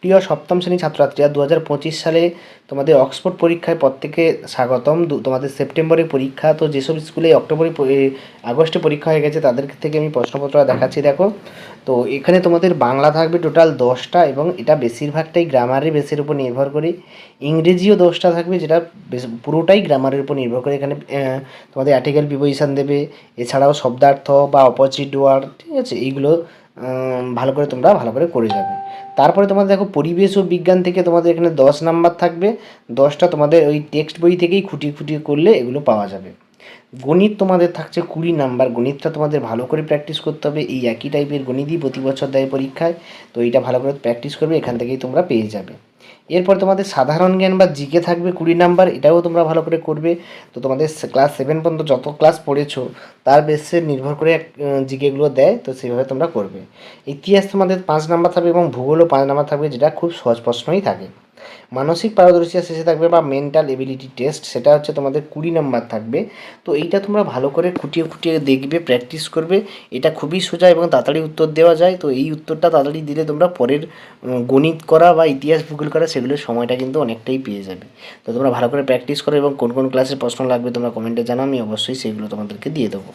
প্রিয় সপ্তম শ্রেণি ছাত্রছাত্রীরা দু হাজার পঁচিশ সালে তোমাদের অক্সফোর্ড পরীক্ষায় প্রত্যেকে স্বাগতম। তোমাদের সেপ্টেম্বরে পরীক্ষা, তো যেসব স্কুলে অক্টোবরে আগস্টে পরীক্ষা হয়ে গেছে, তাদের থেকে আমি প্রশ্নপত্র দেখাচ্ছি, দেখো। তো এখানে তোমাদের বাংলা থাকবে টোটাল দশটা এবং এটা বেশিরভাগটাই গ্রামারের বেসের উপর নির্ভর করে। ইংরেজিও দশটা থাকবে যেটা পুরোটাই গ্রামারের উপর নির্ভর করে। এখানে তোমাদের আর্টিকেল প্রিপোজিশন দেবে, এছাড়াও শব্দার্থ বা অপোজিট ওয়ার্ড ঠিক আছে, এইগুলো ভালো করে তোমরা ভালো করে করে যাবে। তারপরে তোমাদের দেখো পরিবেশ ও বিজ্ঞান থেকে তোমাদের এখানে দশ নাম্বার থাকবে। দশটা তোমাদের ওই টেক্সট বই থেকেই খুঁটিয়ে খুঁটিয়ে করলে এগুলো পাওয়া যাবে। গণিত তোমাদের থাকছে কুড়ি নাম্বার। গণিতটা তোমাদের ভালো করে প্র্যাকটিস করতে হবে। এই একই টাইপের গণিতই প্রতি বছর দেয় পরীক্ষায়। তো এইটা ভালো করে প্র্যাকটিস করবে, এখান থেকেই তোমরা পেয়ে যাবে। এরপর তোমাদের সাধারণ জ্ঞান বা জিকে থাকবে কুড়ি নাম্বার, এটাও তোমরা ভালো করে করবে। তো তোমাদের ক্লাস সেভেন পর্যন্ত যত ক্লাস পড়েছো, তার বেসে নির্ভর করে জিকেগুলো দেয়, তো সেইভাবে তোমরা করবে। ইতিহাস তোমাদের পাঁচ নাম্বার থাকবে এবং ভূগোলও পাঁচ নাম্বার থাকবে, যেটা খুব সহজ প্রশ্নই থাকে। মানসিক পারদর্শিতা শেষে থাকবে বা মেন্টাল এবিলিটি টেস্ট সেটা হচ্ছে তোমাদের কুড়ি নাম্বার থাকবে। তো এইটা তোমরা ভালো করে খুঁটিয়ে খুঁটিয়ে দেখবে প্র্যাকটিস করবে। এটা খুবই সোজা এবং তাড়াতাড়ি উত্তর দেওয়া যায়। তো এই উত্তরটা তাড়াতাড়ি দিলে তোমরা পরের গণিত করা বা ইতিহাস, ভূগোল করা সেগুলোর সময়টা কিন্তু অনেকটাই পেয়ে যাবে। তো তোমরা ভালো করে প্র্যাকটিস করো এবং কোন কোন ক্লাসের প্রশ্ন লাগবে তোমরা কমেন্টে জানাও, আমি অবশ্যই সেগুলো তোমাদেরকে দিয়ে দেবো।